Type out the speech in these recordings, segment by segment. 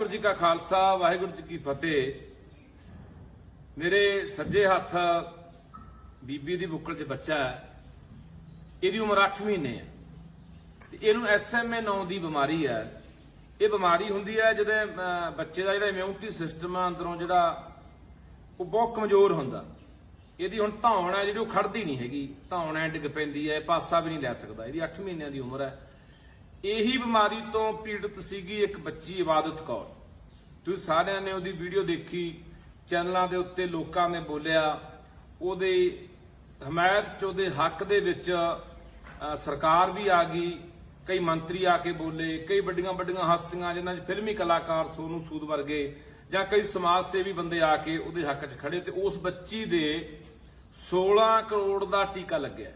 ਵਾਹਿਗੁਰੂ ਜੀ ਕਾ ਖਾਲਸਾ ਵਾਹਿਗੁਰੂ ਜੀ ਕੀ ਫਤਿਹ। ਮੇਰੇ ਸੱਜੇ ਹੱਥ ਬੀਬੀ ਦੀ ਬੁੱਕਲ 'ਚ ਬੱਚਾ ਹੈ। ਇਹਦੀ ਉਮਰ 8 ਮਹੀਨੇ ਹੈ। ਤੇ ਇਹਨੂੰ ਐਸਐਮਏ ਨਾਂ ਦੀ ਬਿਮਾਰੀ ਹੈ। ਇਹ ਬਿਮਾਰੀ ਹੁੰਦੀ ਹੈ ਜਦੋਂ ਅਹ, ਬੱਚੇ ਦਾ ਜਿਹੜਾ ਇਮਿਊਨਿਟੀ ਸਿਸਟਮ ਆ ਅੰਦਰੋਂ ਜਿਹੜਾ ਉਹ ਬਹੁਤ ਕਮਜ਼ੋਰ ਹੁੰਦਾ। ਇਹਦੀ ਹੁਣ ਧੌਣ ਹੈ ਜਿਹੜੀ ਉਹ ਖੜਦੀ ਨਹੀਂ ਹੈਗੀ। ਧੌਣ ਐ ਡਿੱਗ ਪੈਂਦੀ ਹੈ ਪਾਸਾ ਵੀ ਨਹੀਂ ਲੈ ਸਕਦਾ। ਇਹਦੀ 8 ਮਹੀਨਿਆਂ ਦੀ ਉਮਰ ਹੈ। ਇਹੀ ਬਿਮਾਰੀ ਤੋਂ ਪੀੜਤ ਸੀਗੀ ਇੱਕ ਬੱਚੀ, ਇਬਾਦਤ ਕੌਰ। ਤੁਸੀਂ ਸਾਰਿਆਂ ਨੇ ਉਹਦੀ ਵੀਡੀਓ ਦੇਖੀ, ਚੈਨਲਾਂ ਦੇ ਉੱਤੇ ਲੋਕਾਂ ਨੇ ਬੋਲਿਆ, ਉਹਦੇ ਹਮਾਇਤ ਚ, ਉਹਦੇ ਹੱਕ ਦੇ ਵਿੱਚ ਸਰਕਾਰ ਵੀ ਆ ਗਈ, ਕਈ ਮੰਤਰੀ ਆ ਕੇ ਬੋਲੇ, ਕਈ ਵੱਡੀਆਂ ਵੱਡੀਆਂ ਹਸਤੀਆਂ ਜਿਨ੍ਹਾਂ 'ਚ ਫਿਲਮੀ ਕਲਾਕਾਰ ਸੋਨੂ ਸੂਦ ਵਰਗੇ ਜਾਂ ਕਈ ਸਮਾਜ ਸੇਵੀ ਬੰਦੇ ਆ ਕੇ ਉਹਦੇ ਹੱਕ 'ਚ ਖੜੇ, ਤੇ ਉਸ ਬੱਚੀ ਦੇ 16 ਕਰੋੜ ਦਾ ਟੀਕਾ ਲੱਗਿਆ।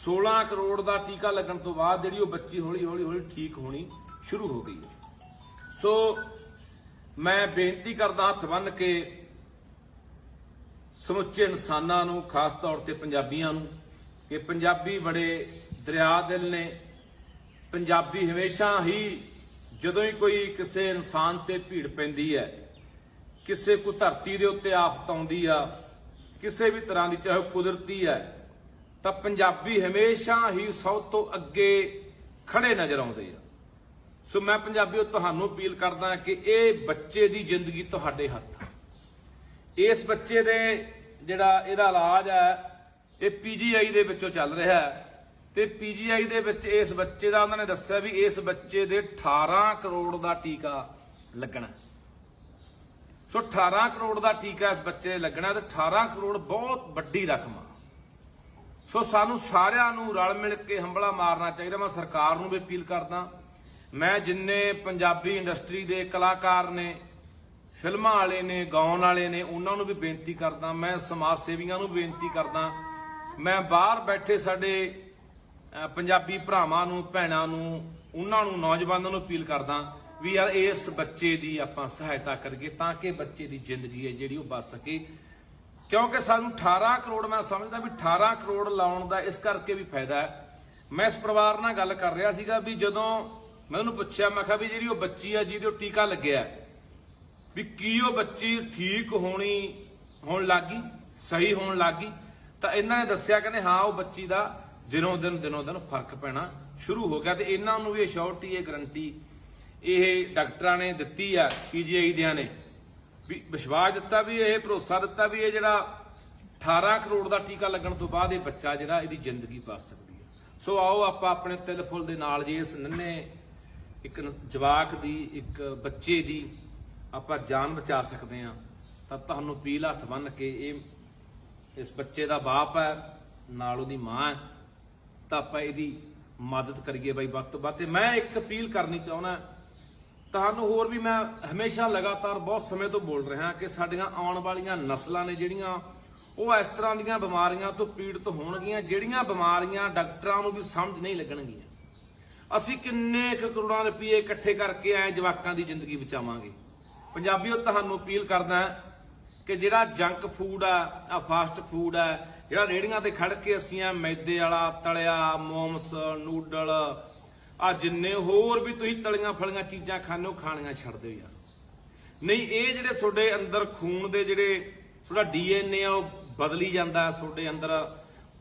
16 ਕਰੋੜ ਦਾ ਟੀਕਾ ਲੱਗਣ ਤੋਂ ਬਾਅਦ ਜਿਹੜੀ ਉਹ ਬੱਚੀ ਹੌਲੀ ਹੌਲੀ ਹੌਲੀ ਠੀਕ ਹੋਣੀ ਸ਼ੁਰੂ ਹੋ ਗਈ ਹੈ। ਸੋ ਮੈਂ ਬੇਨਤੀ ਕਰਦਾ ਹੱਥ ਬੰਨ ਕੇ ਸਮੁੱਚੇ ਇਨਸਾਨਾਂ ਨੂੰ, ਖਾਸ ਤੌਰ ਤੇ ਪੰਜਾਬੀਆਂ ਨੂੰ, ਕਿ ਪੰਜਾਬੀ ਬੜੇ ਦਰਿਆ ਦਿਲ ਨੇ। ਪੰਜਾਬੀ ਹਮੇਸ਼ਾ ਹੀ ਜਦੋਂ ਹੀ ਕੋਈ ਕਿਸੇ ਇਨਸਾਨ ਤੇ ਭੀੜ ਪੈਂਦੀ ਹੈ, ਕਿਸੇ ਕੋ ਧਰਤੀ ਦੇ ਉੱਤੇ ਆਫਤ ਆਉਂਦੀ ਆ, ਕਿਸੇ ਵੀ ਤਰ੍ਹਾਂ ਦੀ ਚਾਹੇ ਉਹ ਕੁਦਰਤੀ ਹੈ ਤਾਂ ਪੰਜਾਬੀ ਹਮੇਸ਼ਾ ਹੀ ਸਭ ਤੋਂ ਅੱਗੇ ਖੜੇ ਨਜ਼ਰ ਆਉਂਦੇ ਆ। ਸੋ ਮੈਂ ਪੰਜਾਬੀਓ, ਤੁਹਾਨੂੰ ਅਪੀਲ ਕਰਦਾ ਕਿ ਇਹ ਬੱਚੇ ਦੀ ਜ਼ਿੰਦਗੀ ਤੁਹਾਡੇ ਹੱਥ ਇਸ ਬੱਚੇ ਦੇ ਜਿਹੜਾ ਇਹਦਾ ਇਲਾਜ ਹੈ ਇਹ ਪੀਜੀਆਈ ਦੇ ਵਿੱਚੋਂ ਚੱਲ ਰਿਹਾ ਹੈ। ਤੇ ਪੀਜੀਆਈ ਦੇ ਵਿੱਚ ਇਸ ਬੱਚੇ ਦਾ ਉਹਨਾਂ ਨੇ ਦੱਸਿਆ ਵੀ ਇਸ ਬੱਚੇ ਦੇ 18 ਕਰੋੜ ਦਾ ਟੀਕਾ ਲੱਗਣਾ ਸੋ 18 ਕਰੋੜ ਦਾ ਟੀਕਾ ਇਸ ਬੱਚੇ ਦੇ ਲੱਗਣਾ ਤੇ 18 ਕਰੋੜ ਬਹੁਤ ਵੱਡੀ ਰਕਮ ਆ। ਸੋ ਸਾਨੂੰ ਸਾਰਿਆਂ ਨੂੰ ਰਲ ਮਿਲ ਕੇ ਹੰਬਲਾ ਮਾਰਨਾ ਚਾਹੀਦਾ। ਮੈਂ ਸਰਕਾਰ ਨੂੰ ਵੀ ਅਪੀਲ ਕਰਦਾ। ਮੈਂ ਜਿੰਨੇ ਪੰਜਾਬੀ ਇੰਡਸਟਰੀ ਦੇ ਕਲਾਕਾਰ ਨੇ, ਫਿਲਮਾਂ ਵਾਲੇ ਨੇ, ਗਾਉਣ ਵਾਲੇ ਨੇ, ਉਹਨਾਂ ਨੂੰ ਵੀ ਬੇਨਤੀ ਕਰਦਾ। ਮੈਂ ਸਮਾਜ ਸੇਵੀਆਂ ਨੂੰ ਬੇਨਤੀ ਕਰਦਾ। ਮੈਂ ਬਾਹਰ ਬੈਠੇ ਸਾਡੇ ਪੰਜਾਬੀ ਭਰਾਵਾਂ ਨੂੰ, ਭੈਣਾਂ ਨੂੰ, ਉਹਨਾਂ ਨੂੰ, ਨੌਜਵਾਨਾਂ ਨੂੰ ਅਪੀਲ ਕਰਦਾ ਵੀ ਯਾਰ ਇਸ ਬੱਚੇ ਦੀ ਆਪਾਂ ਸਹਾਇਤਾ ਕਰੀਏ ਤਾਂ ਕਿ ਬੱਚੇ ਦੀ ਜ਼ਿੰਦਗੀ ਹੈ ਜਿਹੜੀ ਉਹ ਬਚ ਸਕੇ। ਕਿਉਂਕਿ ਸਾਨੂੰ 18 ਕਰੋੜ, ਮੈਂ ਸਮਝਦਾ ਵੀ 18 ਕਰੋੜ ਲਾਉਣ ਦਾ ਇਸ ਕਰਕੇ ਵੀ ਫਾਇਦਾ ਹੈ। ਮੈਂ ਇਸ ਪਰਿਵਾਰ ਨਾਲ ਗੱਲ ਕਰ ਰਿਹਾ ਸੀਗਾ ਵੀ ਜਦੋਂ ਮੈਂ ਉਹਨੂੰ ਪੁੱਛਿਆ, ਮੈਂ ਕਿਹਾ ਵੀ ਜਿਹੜੀ ਉਹ ਬੱਚੀ ਆ ਜਿਹਦੇ ਉਹ ਟੀਕਾ ਲੱਗਿਆ ਵੀ ਕੀ ਉਹ ਬੱਚੀ ਠੀਕ ਹੋਣੀ, ਹੋਣ ਲੱਗੀ ਸਹੀ ਹੋਣ ਲੱਗੀ ਤਾਂ ਇਹਨਾਂ ਨੇ ਦੱਸਿਆ ਕਹਿੰਦੇ, ਹਾਂ, ਉਹ ਬੱਚੀ ਦਾ ਦਿਨੋਂ ਦਿਨ ਦਿਨੋਂ ਦਿਨ ਫ਼ਰਕ ਪੈਣਾ ਸ਼ੁਰੂ ਹੋ ਗਿਆ ਤੇ ਇਹਨਾਂ ਨੂੰ ਵੀ ਅਸ਼ੋਰਟੀ ਇਹ ਗਰੰਟੀ ਇਹ ਡਾਕਟਰਾਂ ਨੇ ਦਿੱਤੀ ਆ ਪੀਜੀਆਈ ਦਿਆਂ ਨੇ। ਵੀ ਵਿਸ਼ਵਾਸ ਦਿੱਤਾ ਵੀ ਇਹ, ਭਰੋਸਾ ਦਿੱਤਾ ਵੀ ਇਹ ਜਿਹੜਾ 18 ਕਰੋੜ ਦਾ ਟੀਕਾ ਲੱਗਣ ਤੋਂ ਬਾਅਦ ਇਹ ਬੱਚਾ ਜਿਹੜਾ ਇਹਦੀ ਜ਼ਿੰਦਗੀ ਬਚ ਸਕਦੀ ਹੈ। ਸੋ ਆਓ ਆਪਾਂ ਆਪਣੇ ਤਿਲ ਫੁੱਲ ਦੇ ਨਾਲ ਜੇ, ਇਸ ਨੰਨੇ ਇੱਕ ਜਵਾਕ ਦੀ, ਇੱਕ ਬੱਚੇ ਦੀ ਆਪਾਂ ਜਾਨ ਬਚਾ ਸਕਦੇ ਹਾਂ। ਤਾਂ ਤੁਹਾਨੂੰ ਅਪੀਲ ਹੱਥ ਬੰਨ ਕੇ ਇਹ, ਇਸ ਬੱਚੇ ਦਾ ਬਾਪ ਹੈ, ਨਾਲ ਉਹਦੀ ਮਾਂ ਹੈ, ਤਾਂ ਆਪਾਂ ਇਹਦੀ ਮਦਦ ਕਰੀਏ ਬਾਈ। ਵੱਧ ਤੋਂ ਵੱਧ ਤੇ ਮੈਂ ਇੱਕ ਅਪੀਲ ਕਰਨੀ ਚਾਹੁੰਦਾ ਤੁਹਾਨੂੰ ਹੋਰ ਵੀ ਮੈਂ ਹਮੇਸ਼ਾ ਲਗਾਤਾਰ ਬਹੁਤ ਸਮੇਂ ਤੋਂ ਬੋਲ ਰਿਹਾ ਕਿ ਸਾਡੀਆਂ ਆਉਣ ਵਾਲੀਆਂ ਨਸਲਾਂ ਨੇ ਜਿਹੜੀਆਂ ਉਹ ਇਸ ਤਰ੍ਹਾਂ ਦੀਆਂ ਬਿਮਾਰੀਆਂ ਤੋਂ ਪੀੜਤ ਹੋਣਗੀਆਂ, ਜਿਹੜੀਆਂ ਬਿਮਾਰੀਆਂ ਡਾਕਟਰਾਂ ਨੂੰ ਵੀ ਸਮਝ ਨਹੀਂ ਲੱਗਣਗੀਆਂ। ਅਸੀਂ ਕਿੰਨੇ ਕੁ ਕਰੋੜਾਂ ਰੁਪਏ ਇਕੱਠੇ ਕਰਕੇ ਐ ਜਵਾਕਾਂ ਦੀ ਜ਼ਿੰਦਗੀ ਬਚਾਵਾਂਗੇ। ਪੰਜਾਬੀਓ, ਤੁਹਾਨੂੰ ਅਪੀਲ ਕਰਦਾ ਕਿ ਜਿਹੜਾ ਜੰਕ ਫੂਡ ਆ ਆ ਫਾਸਟ ਫੂਡ ਆ, ਜਿਹੜਾ ਰੇੜੀਆਂ ਤੇ ਖੜ ਕੇ ਅਸੀਂ ਆ ਮੈਦੇ ਵਾਲਾ, ਤਲਿਆ, ਮੋਮਸ, ਨੂਡਲ ਆ ਜਿੰਨੇ ਹੋਰ ਵੀ ਤੁਸੀਂ ਤਲੀਆਂ ਫਲੀਆਂ ਚੀਜ਼ਾਂ ਖਾਣੋ, ਖਾਣੀਆਂ ਛੱਡ ਦਿਓ ਯਾਰ। ਨਹੀਂ, ਇਹ ਜਿਹੜੇ ਤੁਹਾਡੇ ਅੰਦਰ ਖੂਨ ਦੇ ਜਿਹੜੇ ਤੁਹਾਡਾ ਡੀਐਨਏ ਆ, ਉਹ ਬਦਲੀ ਜਾਂਦਾ ਤੁਹਾਡੇ ਅੰਦਰ।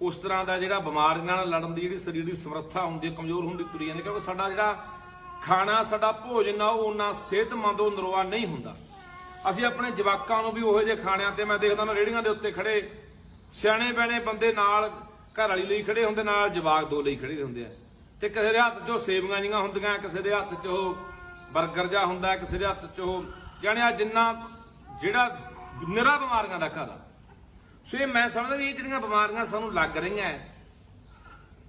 ਉਸ ਤਰ੍ਹਾਂ ਦਾ ਜਿਹੜਾ ਬਿਮਾਰੀਆਂ ਨਾਲ ਲੜਨ ਦੀ ਜਿਹੜੀ ਸਰੀਰ ਦੀ ਸਮਰੱਥਾ ਹੁੰਦੀ ਹੈ, ਕਮਜ਼ੋਰ ਹੁੰਦੀ, ਤੁਰੀ ਜਾਂਦੀ ਕਿਉਂਕਿ ਸਾਡਾ ਜਿਹੜਾ ਖਾਣਾ, ਸਾਡਾ ਭੋਜਨ ਆ, ਉਹ ਉਹਨਾਂ ਸਿਹਤਮੰਦ ਉਹ ਨਰੋਆ ਨਹੀਂ ਹੁੰਦਾ। ਅਸੀਂ ਆਪਣੇ ਜਵਾਕਾਂ ਨੂੰ ਵੀ ਉਹੋ ਜਿਹੇ ਖਾਣਿਆਂ ਤੇ ਮੈਂ ਦੇਖਦਾ ਨਾ ਰੇੜੀਆਂ ਦੇ ਉੱਤੇ ਖੜੇ ਸਿਆਣੇ ਬੈਣੇ ਬੰਦੇ ਨਾਲ ਘਰ ਵਾਲੀ ਲਈ ਖੜੇ ਹੁੰਦੇ, ਨਾਲ ਜਵਾਕ ਦੋ ਲਈ ਖੜੇ ਹੁੰਦੇ ਆ। ਤੇ ਕਿਸੇ ਦੇ ਹੱਥ ਚੋਂ ਉਹ ਸੇਵੀਆਂ ਜੀਆਂ ਹੁੰਦੀਆਂ, ਕਿਸੇ ਦੇ ਹੱਥ 'ਚ ਉਹ 버ਗਰ ਜਾ ਹੁੰਦਾ, ਕਿਸੇ ਦੇ ਹੱਥ 'ਚ ਉਹ ਜਾਣੀ ਆ ਜਿੰਨਾ ਜਿਹੜਾ ਨਿਰਾ ਬਿਮਾਰੀਆਂ ਦਾ ਘਰ ਆ। ਸੋ ਇਹ ਮੈਂ ਸਮਝਦਾ ਵੀ ਇਹ ਜਿਹੜੀਆਂ ਬਿਮਾਰੀਆਂ ਸਾਨੂੰ ਲੱਗ ਰਹੀਆਂ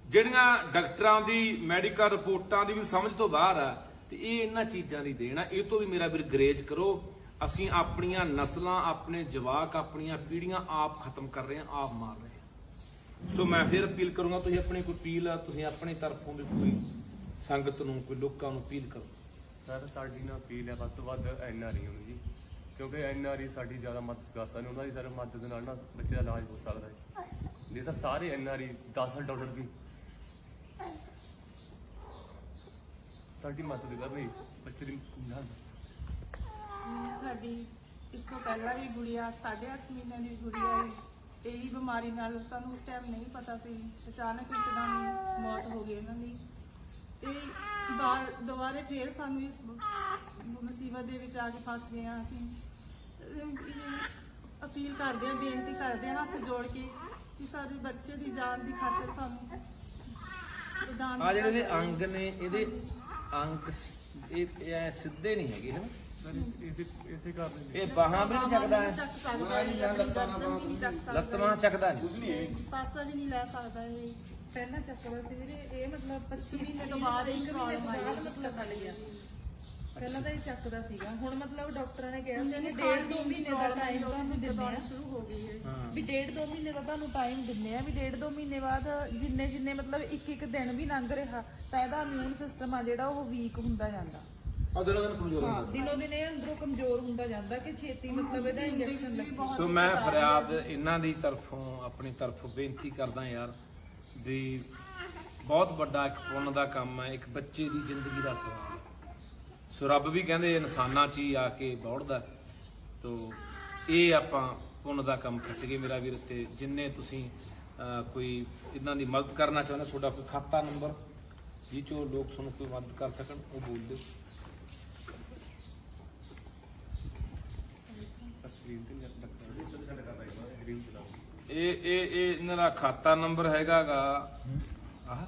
ਜਿਹੜੀਆਂ ਡਾਕਟਰਾਂ ਦੀ, ਮੈਡੀਕਲ ਰਿਪੋਰਟਾਂ ਦੀ ਵੀ ਸਮਝ ਤੋਂ ਬਾਹਰ ਆ, ਤੇ ਇਹ ਇਹਨਾਂ ਚੀਜ਼ਾਂ ਦੀ ਦੇਣ ਆ। ਇਹ ਤੋਂ ਵੀ ਮੇਰਾ ਵੀਰ ਗਰੇਜ ਕਰੋ, ਅਸੀਂ ਆਪਣੀਆਂ ਨਸਲਾਂ, ਆਪਣੇ ਜਵਾਕ, ਆਪਣੀਆਂ ਪੀੜ੍ਹੀਆਂ ਆਪ ਖਤਮ ਕਰ ਰਹੇ ਹਾਂ ਆਪ ਮਾਰ ਰਹੇ ਹਾਂ ਸੋ ਮੈਂ ਫਿਰ ਅਪੀਲ ਕਰੂੰਗਾ ਤੁਸੀਂ ਆਪਣੀ ਕੋਈ ਅਪੀਲ ਆ ਤੁਸੀਂ ਆਪਣੀ ਤਰਫੋਂ ਵੀ ਕੋਈ ਸੰਗਤ ਨੂੰ ਕੋਈ ਲੋਕਾਂ ਨੂੰ ਅਪੀਲ ਕਰੋ। ਸਰ ਸਾਡੀ ਨਾ ਅਪੀਲ ਹੈ ਵੱਧ ਤੋਂ ਵੱਧ ਐਨਆਰਈ ਨੂੰ ਜੀ। ਕਿਉਂਕਿ ਐਨਆਰਈ ਸਾਡੀ ਜ਼ਿਆਦਾ ਮਦਦ ਕਰ ਸਕਦੇ ਨੇ ਉਹਨਾਂ ਦੀ ਸਰ ਮਦਦ ਨਾਲ ਨਾ ਬੱਚੇ ਦਾ ਇਲਾਜ ਹੋ ਸਕਦਾ ਹੈ ਨਹੀਂ ਤਾਂ ਸਾਰੇ ਐਨਆਰਈ 10 ਡਾਲਰ ਦੀ ਸਾਡੀ ਮਦਦ ਕਰ ਰਹੀ ਬੱਚੇ ਦੀ ਨਾਲ। ਸਾਡੀ ਇਸ ਤੋਂ ਪਹਿਲਾਂ ਵੀ ਗੁੜੀਆ 8.5 ਮਹੀਨਿਆਂ ਦੀ ਗੁੜੀਆ ਸੀ ਇਹੀ ਬਿਮਾਰੀ ਨਾਲ ਸਾਨੂੰ ਉਸ ਟਾਈਮ ਨਹੀਂ ਪਤਾ ਸੀ। ਅਚਾਨਕ ਇੱਕਦਮ ਮੌਤ ਹੋ ਗਈ ਇਹਨਾਂ ਦੀ। ਤੇ ਬਾ- ਦੁਬਾਰੇ ਫੇਰ ਸਾਨੂੰ ਇਸ ਮੁਸੀਬਤ ਦੇ ਵਿੱਚ ਆ ਕੇ ਫਸ ਗਏ ਹਾਂ ਅਸੀਂ। ਅਪੀਲ ਕਰਦੇ ਹਾਂ ਬੇਨਤੀ ਕਰਦੇ ਹਾਂ ਹੱਥ ਜੋੜ ਕੇ ਕਿ ਸਾਡੇ ਬੱਚੇ ਦੀ ਜਾਨ ਦੀ ਖਾਤਰ ਸਾਨੂੰ ਆ ਜਿਹੜੇ ਅੰਗ ਨੇ ਇਹਦੇ ਸ- ਇਹ ਇਹ ਸਿੱਧੇ ਨਹੀਂ ਹੈਗੇ ਹਨ ਜੀ ਇਹ ਬਾਹਾਂ ਵੀ ਨਹੀਂ ਚੱਕਦਾ। ਹੈ ਚੱਕ ਸਕਦਾ ਹੈ ਲੱਤਾਂ ਨਹੀਂ ਚੱਕ ਸਕਦਾ। ਲੱਤ ਬਾਹਾਂ ਚੱਕਦਾ ਨਹੀਂ। ਪਾਸਾ ਵੀ ਨਹੀਂ ਲੈ ਸਕਦਾ ਇਹ। ਪਹਿਲਾਂ ਚੱਕਦਾ ਸੀ ਵੀਰੇ ਇਹ ਮਤਲਬ 25 ਮਹੀਨੇ ਤੋਂ ਬਾਅਦ ਇੱਕ ਆਈ ਬਾਅਦ ਮਤਲਬ ਬਣ ਗਿਆ। ਪਹਿਲਾਂ ਤਾਂ ਇਹ ਚੱਕਦਾ ਸੀਗਾ। ਹੁਣ ਮਤਲਬ ਡਾਕਟਰਾਂ ਨੇ ਕਿਹਾ ਸੀ ਕਿ ਡੇਢ ਦੋ ਮਹੀਨੇ ਦਾ ਟਾਈਮ ਤੁਹਾਨੂੰ ਦਿੰਦੇ ਆ। ਸ਼ੁਰੂ ਹੋ ਗਈ ਹੈ। ਵੀ ਡੇਢ ਦੋ ਮਹੀਨੇ ਦਾ ਤੁਹਾਨੂੰ ਟਾਈਮ ਦਿੰਦੇ ਆ ਵੀ ਡੇਢ ਦੋ ਮਹੀਨੇ ਬਾਅਦ ਜਿੰਨੇ ਜਿੰਨੇ ਮਤਲਬ ਇੱਕ ਇੱਕ ਦਿਨ ਵੀ ਲੰਘ ਰਿਹਾ ਤਾਂ ਇਹਦਾ ਇਮਿਊਨ ਸਿਸਟਮ ਆ ਜਿਹੜਾ ਉਹ ਵੀਕ ਹੁੰਦਾ ਜਾਂਦਾ। ਆ ਦਿਨੋਂ ਦਿਨ ਕਮਜ਼ੋਰ ਹੁੰਦਾ। ਦਿਨੋ ਦਿਨ ਇਹ ਅੰਦਰੋਂ ਕਮਜ਼ੋਰ ਹੁੰਦਾ ਜਾਂਦਾ ਕਿ ਛੇਤੀ ਮਤਲਬ ਇਹਦਾ ਇੰਜੈਕਸ਼ਨ ਲੱਗੇ। ਸੋ ਮੈਂ ਫਰਿਆਦ ਇਹਨਾਂ ਦੀ ਤਰਫੋਂ ਆਪਣੀ ਤਰਫੋਂ ਬੇਨਤੀ ਕਰਦਾ ਯਾਰ ਵੀ ਬਹੁਤ ਵੱਡਾ ਇੱਕ ਪੁੰਨ ਦਾ ਕੰਮ ਹੈ ਇੱਕ ਬੱਚੇ ਦੀ ਜ਼ਿੰਦਗੀ ਦਾ ਸਵਾਲ। ਸੋ ਰੱਬ ਵੀ ਕਹਿੰਦੇ ਇਨਸਾਨਾਂ 'ਚ ਹੀ ਆ ਕੇ ਬੌੜਦਾ ਤੋ ਇਹ ਆਪਾਂ ਪੁੰਨ ਦਾ ਕੰਮ ਖੱਟ ਗਏ ਮੇਰਾ ਵੀਰ ਤੇ ਜਿੰਨੇ ਤੁਸੀਂ ਕੋਈ ਇਹਨਾਂ ਦੀ ਮਦਦ ਕਰਨਾ ਚਾਹੁੰਦੇ ਤੁਹਾਡਾ ਕੋਈ ਖਾਤਾ ਨੰਬਰ? ਜਿਹ 'ਚੋਂ ਲੋਕ ਤੁਹਾਨੂੰ ਕੋਈ ਮਦਦ ਕਰ ਸਕਣ ਉਹ ਬੋਲ ਦਿਓ। ਇਹ ਇਹ ਇਹ ਇਹਨਾਂ ਦਾ ਖਾਤਾ ਨੰਬਰ ਹੈਗਾਗਾ ਆਹ।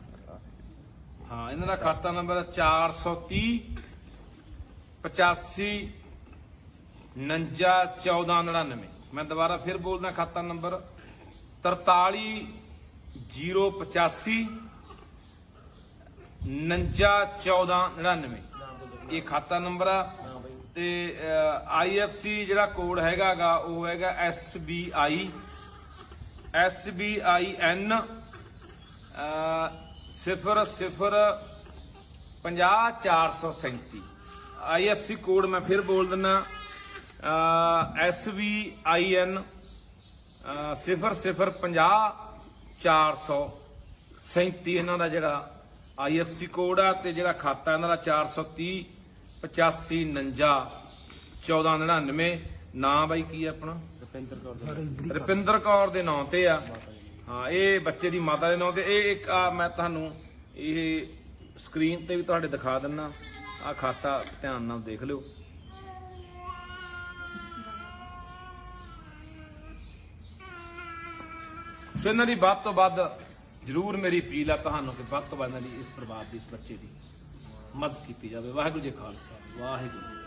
ਹਾਂ ਇਹਨਾਂ ਦਾ ਖਾਤਾ ਨੰਬਰ 430 85 49 1499 ਮੈਂ ਦੁਬਾਰਾ ਫਿਰ ਬੋਲਦਾ ਖਾਤਾ ਨੰਬਰ 43 085 491499 ਇਹ ਖਾਤਾ ਨੰਬਰ ਆ। ਤੇ ਸੀ ਜਿਹੜਾ ਕੋਡ ਹੈਗਾਗਾ ਉਹ ਹੈਗਾ S B I. S B I N ਸਿਫਰ SBI SBIN 00437 ਆਈਐਫਸੀ ਕੋਡ ਮੈਂ ਫਿਰ ਬੋਲ ਦਿੰਨਾ SVIN 0050 437 ਇਹਨਾਂ ਦਾ ਜਿਹੜਾ ਆਈਐਫਸੀ ਕੋਡ ਆ ਤੇ ਜਿਹੜਾ ਖਾਤਾ ਇਹਨਾਂ ਦਾ 430 85 49 1499 ਨਾਂ ਬਾਈ ਕੀ ਆ ਆਪਣਾ? ਰਪਿੰਦਰ ਕੌਰ ਰਪਿੰਦਰ ਕੌਰ ਦੇ ਨਾਂ ਤੇ ਆ। ਹਾਂ ਇਹ ਬੱਚੇ ਦੀ ਮਾਤਾ ਦੇ ਨਾਂ ਤੇ। ਇਹ ਇੱਕ ਮੈਂ ਤੁਹਾਨੂੰ ਇਹ ਸਕਰੀਨ ਤੇ ਵੀ ਤੁਹਾਡੇ ਦਿਖਾ ਦਿੰਨਾ। ਆ ਖਾਤਾ ਧਿਆਨ ਨਾਲ ਦੇਖ ਲਿਓ। ਸੋ ਇਹਨਾਂ ਦੀ ਵੱਧ ਤੋਂ ਵੱਧ ਜਰੂਰ ਮੇਰੀ ਅਪੀਲ ਆ ਤੁਹਾਨੂੰ ਕਿ ਵੱਧ ਤੋਂ ਵੱਧ ਇਹਨਾਂ ਦੀ ਇਸ ਪਰਿਵਾਰ ਦੀ ਇਸ ਬੱਚੇ ਦੀ ਮਦਦ ਕੀਤੀ ਜਾਵੇ। ਵਾਹਿਗੁਰੂ ਜੀ ਖਾਲਸਾ, ਵਾਹਿਗੁਰੂ।